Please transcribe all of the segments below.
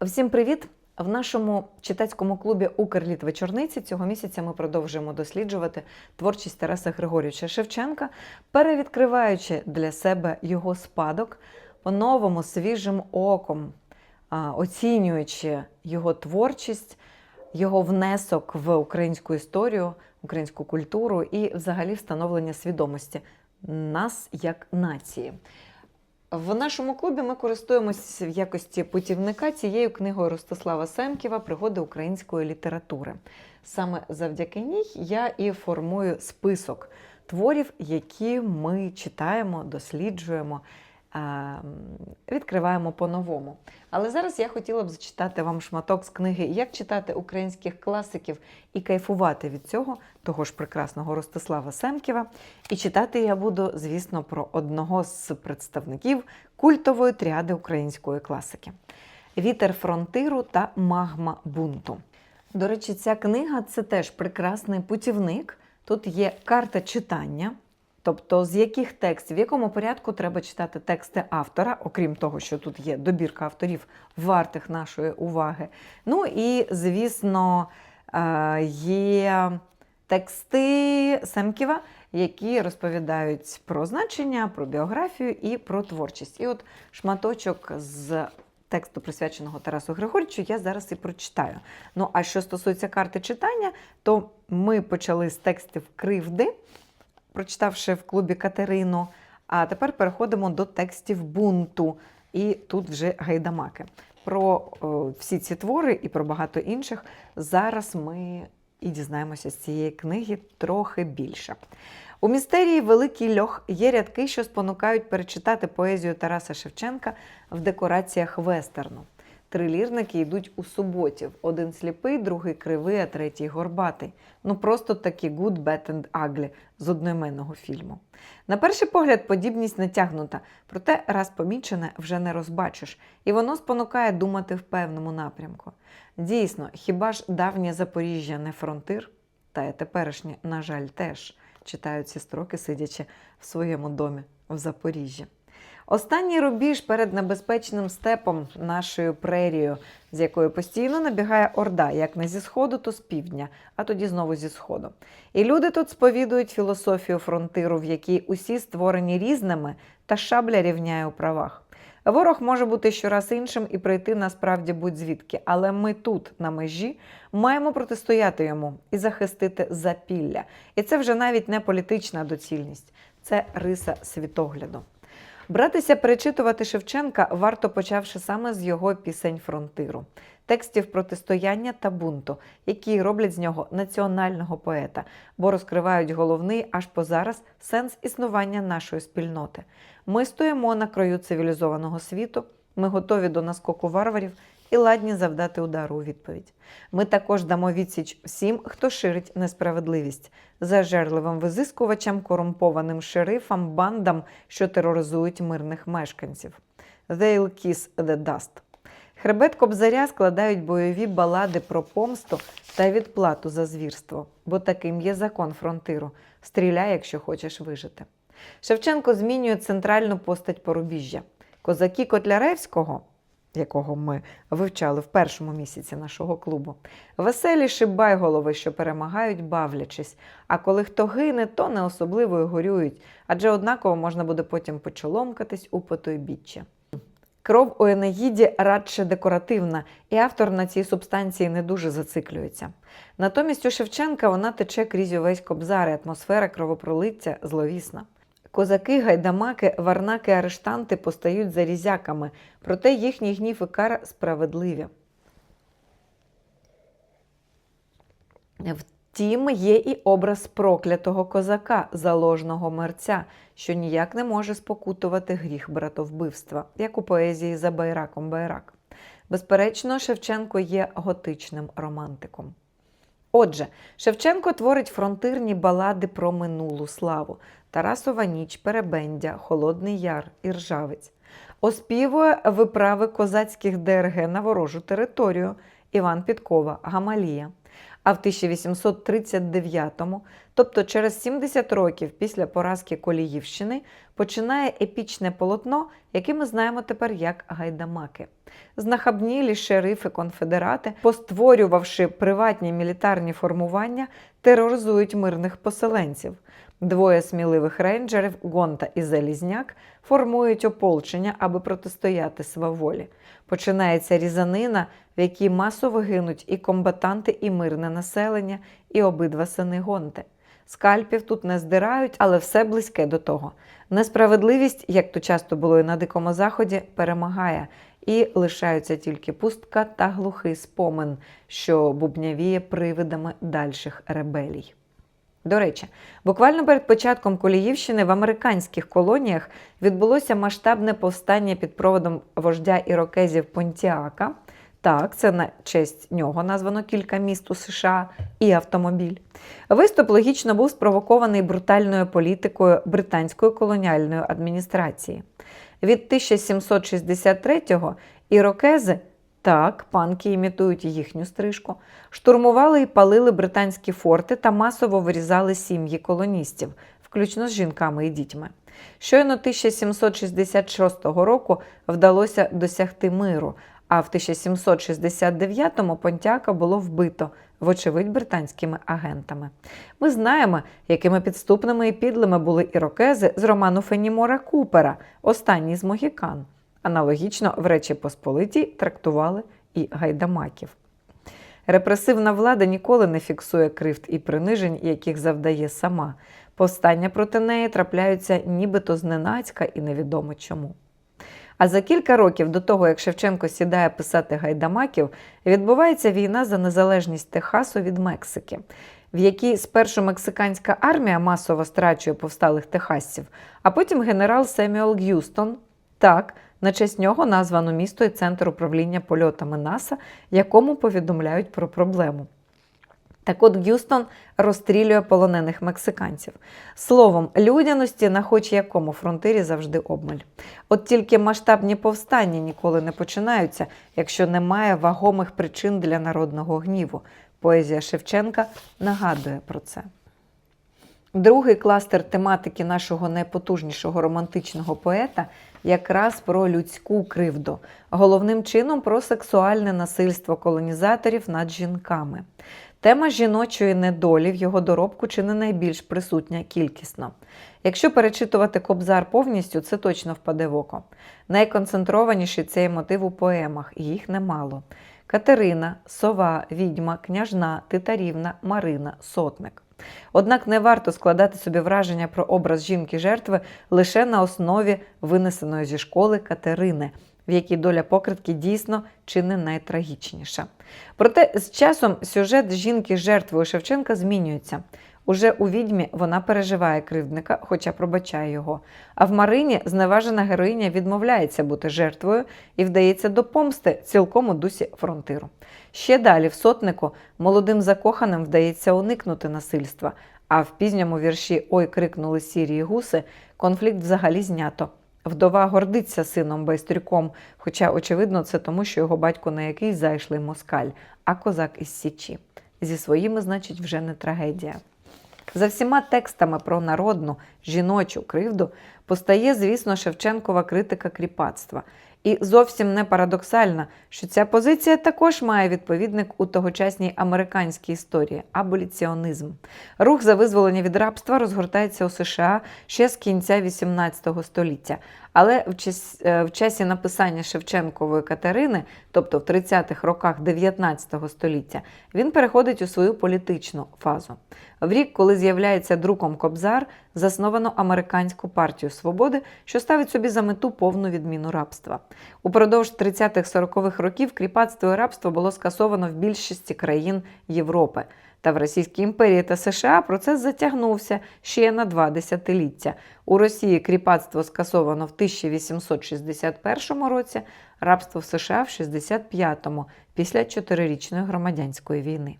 Всім привіт! В нашому читацькому клубі Укрліт вечорниці цього місяця ми продовжуємо досліджувати творчість Тараса Григорійовича Шевченка, перевідкриваючи для себе його спадок по-новому свіжим оком, оцінюючи його творчість, його внесок в українську історію, українську культуру і взагалі встановлення свідомості нас як нації. В нашому клубі ми користуємося в якості путівника цією книгою Ростислава Семківа Пригоди української літератури. Саме завдяки ній я і формую список творів, які ми читаємо, досліджуємо, відкриваємо по-новому. Але зараз я хотіла б зачитати вам шматок з книги Як читати українських класиків і кайфувати від цього, того ж прекрасного Ростислава Семківа. І читати я буду, звісно, про одного з представників культової тріади української класики: Вітер фронтиру та Магма бунту. До речі, ця книга це теж прекрасний путівник. Тут є карта читання. Тобто, з яких текстів, в якому порядку треба читати тексти автора, окрім того, що тут є добірка авторів вартих нашої уваги. Ну і, звісно, е, є тексти Семківа, які розповідають про значення, про біографію і про творчість. І от шматочок з тексту, присвяченого Тарасу Григорьовичу, я зараз і прочитаю. Ну, а що стосується карти читання, то ми почали з текстів кривди прочитавши в клубі Катерину. А тепер переходимо до текстів бунту. І тут вже гайдамаки. Про о, всі ці твори і про багато інших зараз ми і дізнаємося з цієї книги трохи більше. У містерії Великий льох є рядки, що спонукають перечитати поезію Тараса Шевченка в декораціях вестерну. Трилірники йдуть у суботів. Один сліпий, другий кривий, а третій горбатий. Ну просто такі good, bad and ugly з одноіменного фільму. На перший погляд, подібність натягнута, проте раз помічене вже не розбачиш, і воно спонукає думати в певному напрямку. Дійсно, хіба ж давнє Запоріжжя не фронтир? Та й теперішнє, на жаль, теж читають ці строки, сидячи в своєму домі в Запоріжжі. Останній рубіж перед небезпечним степом нашою прерією, з якої постійно набігає орда, як не зі сходу, то з півдня, а тоді знову зі сходу. І люди тут сповідують філософію фронтиру, в якій усі створені різними, та шабля рівняє у правах. Ворог може бути щораз іншим і прийти насправді будь-звідки, але ми тут, на межі, маємо протистояти йому і захистити запілля. І це вже навіть не політична доцільність, це риса світогляду. Братися перечитувати Шевченка варто почавши саме з його пісень фронтиру, текстів протистояння та бунту, які роблять з нього національного поета, бо розкривають головний аж по зараз сенс існування нашої спільноти. Ми стоїмо на краю цивілізованого світу, ми готові до наскоку варварів і ладні завдати удару у відповідь. Ми також дамо відсіч всім, хто ширить несправедливість, зажерливим визискувачам, корумпованим шерифам, бандам, що тероризують мирних мешканців. They'll kiss the dust. Хребет Кобзаря складають бойові балади про помсту та відплату за звірство, бо таким є закон фронтиру. Стріляй, якщо хочеш вижити. Шевченко змінює центральну постать порубіжжя. Козаки Котляревського якого ми вивчали в першому місяці нашого клубу. Веселі шибайголови, що перемагають, бавлячись, а коли хто гине, то не особливо й горюють, адже однаково можна буде потім почоломкатись у потойбіччя. Кров у Енеїді радше декоративна, і автор на цій субстанції не дуже зациклюється. Натомість у Шевченка вона тече крізь увесь кобзар, і атмосфера кровопролиття зловісна. Козаки, гайдамаки, варнаки, арештанти постають зарізяками, проте їхній гнів і кара справедливі. Втім, є і образ проклятого козака, заложного мерця, що ніяк не може спокутувати гріх братовбивства, як у поезії за Байраком Байрак. Безперечно, Шевченко є готичним романтиком. Отже, Шевченко творить фронтирні балади про минулу славу Тарасова ніч, Перебендя, Холодний Яр, Іржавець. Оспівує виправи козацьких ДРГ на ворожу територію Іван Підкова, Гамалія. А в 1839-му, тобто через 70 років після поразки Коліївщини, починає епічне полотно, яке ми знаємо тепер як гайдамаки. Знахабнілі шерифи-конфедерати, постворювавши приватні мілітарні формування, тероризують мирних поселенців. Двоє сміливих рейнджерів Гонта і Залізняк формують ополчення, аби протистояти сваволі. Починається різанина, в якій масово гинуть і комбатанти, і мирне населення, і обидва сини Гонти. Скальпів тут не здирають, але все близьке до того. Несправедливість, як то часто було і на Дикому Заході, перемагає, і лишаються тільки пустка та глухий спомин, що бубнявіє привидами дальших ребелій. До речі, буквально перед початком Коліївщини в американських колоніях відбулося масштабне повстання під проводом вождя ірокезів Понтіака. Так, це на честь нього названо кілька міст у США і автомобіль. Виступ логічно був спровокований брутальною політикою британської колоніальної адміністрації. Від 1763-го ірокези, так, панки імітують їхню стрижку, штурмували і палили британські форти та масово вирізали сім'ї колоністів, включно з жінками і дітьми. Щойно 1766 року вдалося досягти миру, а в 1769-му Понтяка було вбито, вочевидь, британськими агентами. Ми знаємо, якими підступними і підлими були ірокези з роману Фенімора Купера, останній з Могікан. Аналогічно в Речі Посполитій трактували і гайдамаків. Репресивна влада ніколи не фіксує кривд і принижень, яких завдає сама. Повстання проти неї трапляються нібито зненацька і невідомо чому. А за кілька років до того, як Шевченко сідає писати гайдамаків, відбувається війна за незалежність Техасу від Мексики, в якій спершу мексиканська армія масово страчує повсталих техасців, а потім генерал Семюел Г'юстон. Так, на честь нього названо місто і центр управління польотами НАСА, якому повідомляють про проблему. Так от Г'юстон розстрілює полонених мексиканців. Словом, людяності на хоч якому фронтирі завжди обмаль. От тільки масштабні повстання ніколи не починаються, якщо немає вагомих причин для народного гніву. Поезія Шевченка нагадує про це. Другий кластер тематики нашого найпотужнішого романтичного поета якраз про людську кривду, головним чином про сексуальне насильство колонізаторів над жінками. Тема жіночої недолі в його доробку чи не найбільш присутня кількісно. Якщо перечитувати кобзар повністю, це точно впаде в око. Найконцентрованіший цей мотив у поемах, і їх немало. Катерина, сова, відьма, княжна, титарівна, Марина, сотник. Однак не варто складати собі враження про образ жінки-жертви лише на основі винесеної зі школи Катерини, в якій доля покритки дійсно чи не найтрагічніша. Проте з часом сюжет жінки жертвою Шевченка змінюється. Уже у відьмі вона переживає кривдника, хоча пробачає його. А в Марині зневажена героїня відмовляється бути жертвою і вдається до помсти цілком у дусі фронтиру. Ще далі, в сотнику, молодим закоханим вдається уникнути насильства, а в пізньому вірші Ой крикнули сірі гуси конфлікт взагалі знято. Вдова гордиться сином байстрюком, хоча, очевидно, це тому, що його батько не якийсь зайшлий москаль, а козак із Січі. Зі своїми, значить, вже не трагедія. За всіма текстами про народну жіночу кривду постає, звісно, Шевченкова критика кріпацтва. І зовсім не парадоксально, що ця позиція також має відповідник у тогочасній американській історії аболіціонізм. Рух за визволення від рабства розгортається у США ще з кінця XVIII століття. Але в часі, в часі написання Шевченкової Катерини, тобто в 30-х роках 19 століття, він переходить у свою політичну фазу. В рік, коли з'являється друком Кобзар, засновано американську партію свободи, що ставить собі за мету повну відміну рабства. Упродовж 30-40-х років кріпацтво і рабство було скасовано в більшості країн Європи. Та в Російській імперії та США процес затягнувся ще на два десятиліття. У Росії кріпацтво скасовано в 1861 році, рабство в США в 65-му, після чотирирічної громадянської війни.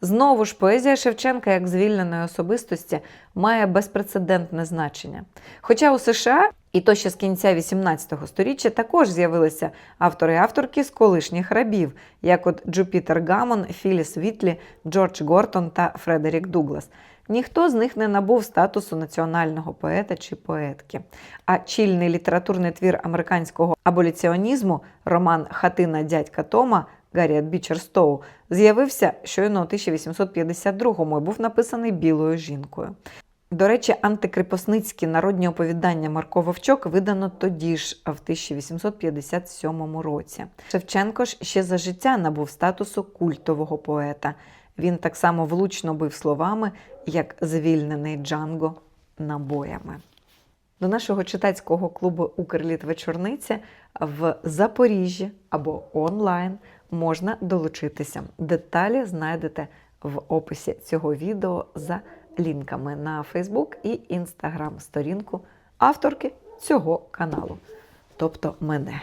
Знову ж поезія Шевченка як звільненої особистості має безпрецедентне значення. Хоча у США, і то ще з кінця 18 століття, також з'явилися автори і авторки з колишніх рабів, як от Джупітер Гамон, Філіс Вітлі, Джордж Гортон та Фредерік Дуглас. Ніхто з них не набув статусу національного поета чи поетки. А чільний літературний твір американського аболіціонізму роман Хатина дядька Тома Гарріет Бічер Стоу з'явився щойно у 1852-му і був написаний білою жінкою. До речі, антикріпосницькі народні оповідання Марко Вовчок видано тоді ж, в 1857 році. Шевченко ж ще за життя набув статусу культового поета. Він так само влучно бив словами, як звільнений Джанго набоями. До нашого читацького клубу Укрліт Вечорниця в Запоріжжі або онлайн можна долучитися. Деталі знайдете в описі цього відео за лінками на Facebook і Instagram сторінку авторки цього каналу, тобто мене.